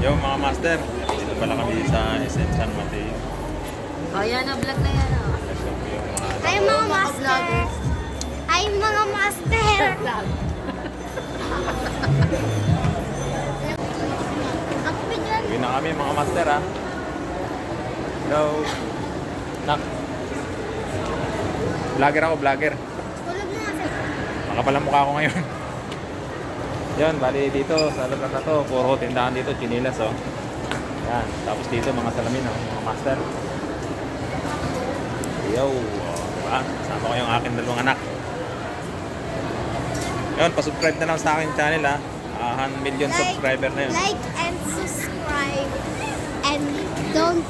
Yo mga master, dito pala kami sa SM San Mateo. Oh, yan na, vlog na yan. Oh. Yung mga Ay, mga master. Ay, mga master. Uwi na kami mga master ha. Hello. Nak. Vlogger ako, vlogger. Tulog na nga sa'yo. Makapalang mukha ko ngayon. Yan, bali dito sa lugar na to, puro tindahan dito, chinilas oh. Yan, tapos dito mga salamin oh, mga master. Yo, oh, diba? Sama ko yung aking dalawang anak. Yun, pa-subscribe na lang sa aking channel ha. Ah, 1 million subscriber na yun. Like and subscribe. And don't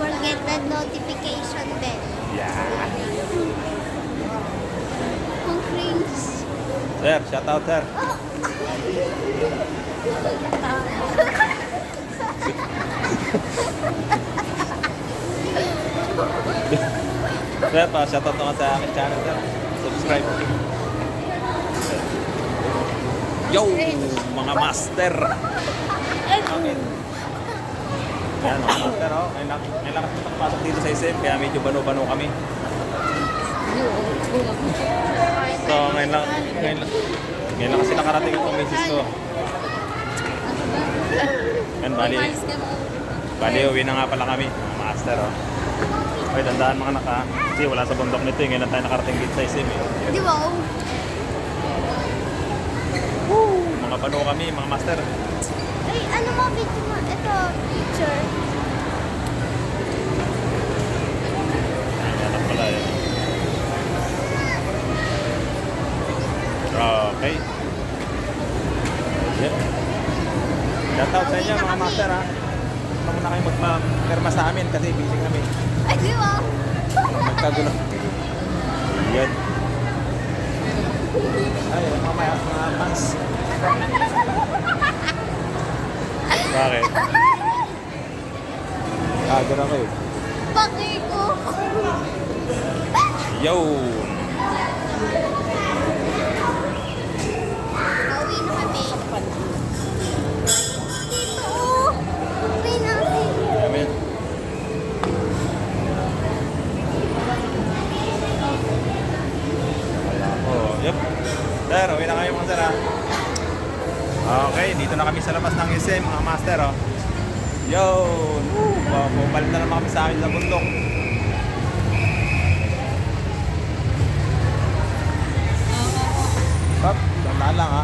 forget the notification bell. Yeah. Kung cringe. Sir, shout out sir. Sir, pa shout out naman sa aking channel sir. Subscribe. Yo, mga master. Okay. Yan, mga master, oh. Ngayon lang, ngayon lang kasi nakapasok dito sa SM, kaya medyo bano-bano kami. So, ngayon lang, ngayon lang, ngayon lang kasi nakarating itong misis ko. Yan, bali, bali, uwi na nga pala kami, master, oh. Ay, dandaan mga naka, kasi wala sa bundok nito, eh. ngayon lang tayo nakarating dito sa SM, eh. Di ba? Mga bano kami, mga master. Ay, ano mo video mo? Ito, teacher. Yan lang pala, eh. Okay. Yep. Shout out sa inyo mga master ha. Huwag muna kayo magpa-perma sa amin kasi busy kami. Ay, di ba? Magkagulo. Yan. Ay, mamaya mga fans. Bakit? Kago na kayo. Pakiko. Yo! Sir, uwi na kayo mga sir ha. Okay, dito na kami sa labas ng SM mga master oh. Yo! Bumalik na naman kami sa akin sa bundok. Stop, tandaan lang ha.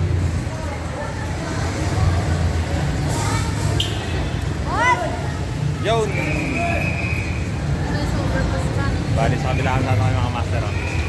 Yun! Ano, Bali sa kabilaan sa mga master oh.